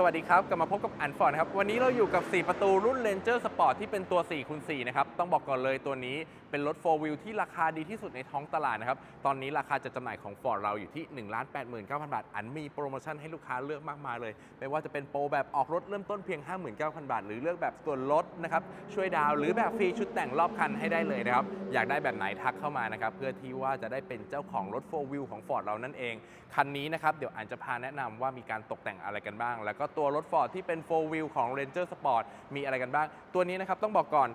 สวัสดีครับ กลับมาพบกับอันฟอร์ดนะครับ วันนี้เราอยู่กับ 4 ประตูรุ่น Ranger Sport ที่เป็นตัว4คูณ4นะครับ ต้องบอกก่อนเลยตัวนี้เป็นรถ 4 wheel ที่ราคาดีที่สุดในท้องตลาดนะครับ ตอนนี้ราคาจะจำหน่ายของ Ford เราอยู่ที่ 1 8 9 0 0 0 บาท อันมีโปรโมชั่นให้ลูกค้าเลือกมากมายเลย ไม่ว่าจะเป็นโปรแบบออกรถเริ่มต้นเพียง 59,000 บาท หรือเลือกแบบส่วนลดนะครับ ช่วยดาวหรือแบบฟรีชุดแต่งรอบคันให้ได้เลยนะครับ อยากได้แบบไหนทักเข้ามานะครับ เพื่อที่ว่าจะได้เป็นเจ้าของรถ 4 wheel ของ Ford เรานั่นเอง คันนี้นะครับ เดี๋ยวอันจะพาแนะนำว่ามีการตกแต่งอะไรกันบ้าง แล้วก็ตัวรถ Ford ที่เป็น 4 wheel ของ Ranger Sport มีอะไรกันบ้าง ตัวนี้นะครับต้องบอกก่อน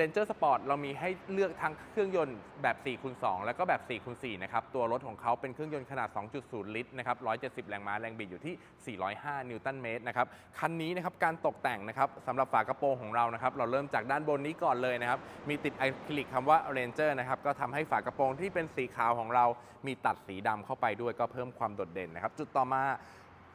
Ranger Sport เรามีให้เลือกทั้งเครื่องยนต์แบบ4คูณ2แล้วก็แบบ4คูณ4นะครับ ตัวรถของเขาเป็นเครื่องยนต์ขนาด 2.0 ลิตรนะครับ 170 แรงม้า แรงบิดอยู่ที่ 405 นิวตันเมตรนะครับ คันนี้นะครับ การตกแต่งนะครับสำหรับฝากระโปรงของเรานะครับ เราเริ่มจากด้านบนนี้ก่อนเลยนะครับ มีติดอะคริลิกคำว่า Ranger นะครับ ก็ทำให้ฝากระโปรงที่เป็นสีขาวของเรา มีตัดสีดำเข้าไปด้วยก็เพิ่มความโดดเด่นนะครับ จุดต่อมา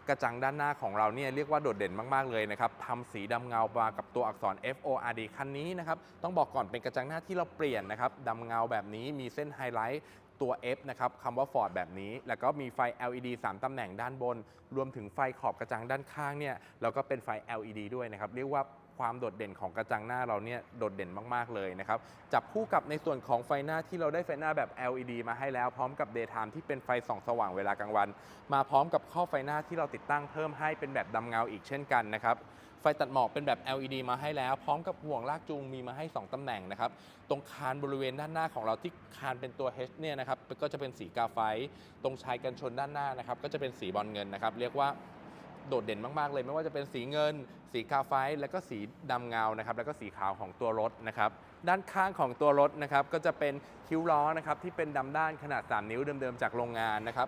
กระจังด้านหน้าของเราเนี่ยเรียกว่าโดดเด่นมากๆเลยนะครับทำสีดำเงามากับตัวอักษร F O R D คันนี้นะครับต้องบอกก่อนเป็นกระจังหน้าที่เราเปลี่ยนนะครับดำเงาแบบนี้มีเส้นไฮไลท์ตัว F นะครับคำว่า Ford แบบนี้ แล้วก็มีไฟ LED 3 ตำแหน่งด้านบน รวมถึงไฟขอบกระจังด้านข้างเนี่ยแล้วก็เป็นไฟ LED ด้วยนะครับ เรียกว่า ความโดดเด่นของกระจังหน้าเราเนี่ยโดดเด่นมาก ๆ เลยนะครับ จับคู่กับในส่วนของไฟหน้าที่เราได้ไฟหน้าแบบ LED มาให้แล้ว พร้อมกับ Daytime ที่เป็นไฟส่องสว่างเวลากลางวัน มาพร้อมกับข้อไฟหน้าที่เราติดตั้งเพิ่มให้เป็นแบบดำเงาอีกเช่นกันนะครับไฟตัดหมอกเป็นแบบ LED มาให้แล้ว พร้อมกับห่วงลากจูงมีมาให้ 2 ตำแหน่งนะครับ ตรงคานบริเวณด้านหน้าของเราที่คานเป็นตัว H เนี่ยนะครับก็จะเป็นสีกาไฟ ตรงชายกันชนด้านหน้านะครับก็จะเป็นสีบอลเงินนะครับ เรียกว่า โดดเด่นมาก ๆ เลย ไม่ว่าจะเป็นสีเงิน สีกาไฟแล้วก็สีดำเงานะครับแล้วก็สีขาวของตัวรถนะครับด้านข้างของตัวรถนะครับก็จะเป็นคิ้วล้อนะครับที่เป็นดำด้านขนาด 3 นิ้วเดิม ๆ จากโรงงานนะครับ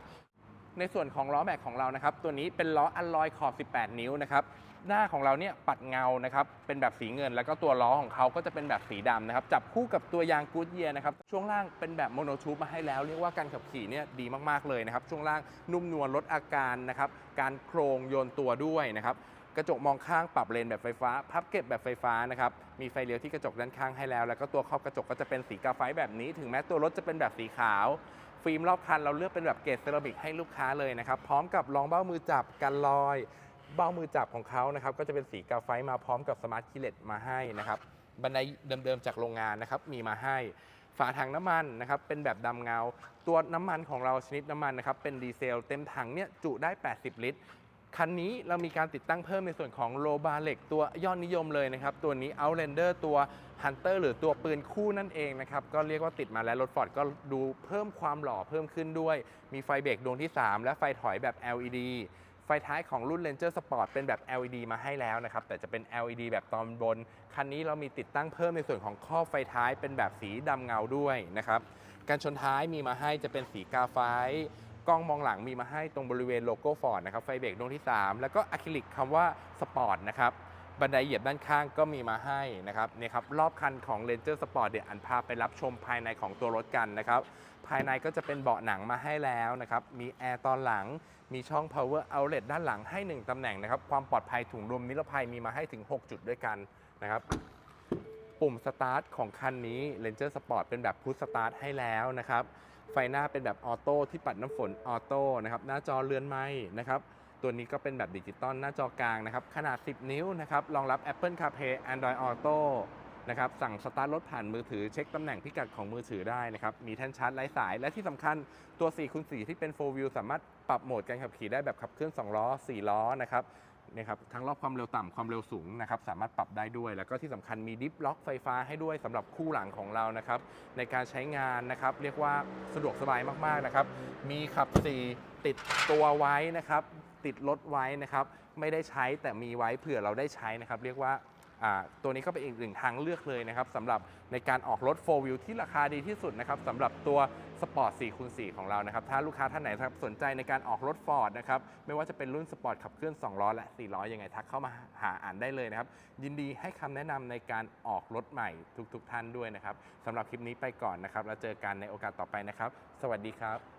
ในส่วนของล้อแม็กของเรานะครับ ตัวนี้เป็นล้ออัลลอยขอบ 18 นิ้วนะครับ หน้าของเราเนี่ยปัดเงานะครับ เป็นแบบสีเงิน แล้วก็ตัวล้อของเขาก็จะเป็นแบบสีดำนะครับ จับคู่กับตัวยางกูดเยียนะครับ ช่วงล่างเป็นแบบโมโนทูบมาให้แล้ว เรียกว่าการขับขี่เนี่ยดีมากๆเลยนะครับ ช่วงล่างนุ่มนวลลดอาการนะครับ การโครงโยนตัวด้วยนะครับกระจกมองข้างปรับเลนแบบไฟฟ้า พับเก็บแบบไฟฟ้านะครับ มีไฟเลี้ยวที่กระจกด้านข้างให้แล้ว แล้วก็ตัวครอบกระจกก็จะเป็นสีกาไฟแบบนี้ ถึงแม้ตัวรถจะเป็นแบบสีขาว ฟิล์มรอบคันเราเลือกเป็นแบบเกรดเซรามิกให้ลูกค้าเลยนะครับ พร้อมกับรองเบ้ามือจับกันลอย เบ้ามือจับของเขานะครับ ก็จะเป็นสีกาไฟมาพร้อมกับสมาร์ทคีเลตมาให้นะครับ บันไดเดิมๆจากโรงงานนะครับ มีมาให้ ฝาถังน้ำมันนะครับ เป็นแบบดำเงา ตัวน้ำมันของเราชนิดน้ำมันนะครับ เป็นดีเซลเต็มถังเนี่ยจุได้ 80 ลิตร คันนี้เรามีการติดตั้งเพิ่มในส่วนของโลบาเหล็กตัวยอดนิยมเลยนะครับ ตัวนี้ Outlander ตัว Hunter หรือตัวปืนคู่นั่นเองนะครับ ก็เรียกว่าติดมาแล้วรถฟอร์ดก็ดูเพิ่มความหล่อเพิ่มขึ้นด้วย มีไฟเบรกดวงที่ 3 และไฟถอยแบบ LED ไฟท้ายของรุ่น Ranger Sport เป็นแบบ LED มาให้แล้วนะครับ แต่จะเป็น LED แบบตอนบน คันนี้เรามีติดตั้งเพิ่มในส่วนของข้อบไฟท้ายเป็นแบบสีดำเงาด้วยนะครับ การชนท้ายมีมาให้จะเป็นสีกาไฟ กล้องมองหลังมีมาให้ตรงบริเวณโลโก้ฟอร์ดนะครับไฟเบรกดวงที่ 3 แล้วก็อะคริลิกคำว่าสปอร์ตนะครับบันไดเหยียบด้านข้างก็มีมาให้นะครับเนี่ยครับรอบคันของ Ranger Sport เดี๋ยวอันพาไปรับชมภายในของตัวรถกันนะครับภายในก็จะเป็นเบาะหนังมาให้แล้วนะครับมีแอร์ตอนหลัง มีช่อง power outlet ด้านหลังให้ 1ตำแหน่งนะครับความปลอดภัยถุงลมนิรภัยมีมาให้ถึง 6 จุดด้วยกันนะครับปุ่มสตาร์ทของคันนี้ Ranger Sport เป็นแบบพุชสตาร์ทให้แล้วนะครับ ไฟหน้าเป็นแบบออโต้ที่ปัดน้ำฝนออโต้นะครับหน้าจอเรือนไม้นะครับตัวนี้ก็เป็นแบบดิจิตอลหน้าจอกลางนะครับขนาด 10 นิ้วนะครับรองรับ Apple CarPlay Android Auto นะครับสั่งสตาร์ทรถผ่านมือถือเช็คตำแหน่งพิกัดของมือถือได้นะครับมีแท่นชาร์จไร้สาย และที่สำคัญตัว4คูณ4ที่เป็น 4 wheel สามารถปรับโหมดการขับขี่ได้แบบขับเคลื่อน 2 ล้อ 4 ล้อนะครับ นี่ยครับทั้งรอบความเร็วต่ำความเร็วสูงนะครับสามารถปรับได้ด้วย แล้วก็ที่สำคัญมีดิฟล็อกไฟฟ้าให้ด้วยสำหรับคู่หลังของเรานะครับในการใช้งานนะครับเรียกว่าสะดวกสบายมากๆนะครับมีขับ4ติดตัวไว้นะครับติดรถไว้นะครับไม่ได้ใช้แต่มีไว้เผื่อเราได้ใช้นะครับเรียกว่า ตัวนี้ก็เป็นอีกหนึ่งทางเลือกเลยนะครับสำหรับในการออกรถ 4 wheel ที่ราคาดีที่สุดนะครับสำหรับตัว Sport 4คูณ4ของเรานะครับ ถ้าลูกค้าท่านไหนครับสนใจในการออกรถ Ford นะครับ ไม่ว่าจะเป็นรุ่น Sport ขับเคลื่อน 2 ล้อและ 4 ล้อยังไงทักเข้ามาหาอ่านได้เลยนะครับ ยินดีให้คำแนะนำในการออกรถใหม่ทุกๆทท่านด้วยนะครับสำหรับคลิปนี้ไปก่อนนะครับ แล้วเจอกันในโอกาสต่อไปนะครับ สวัสดีครับ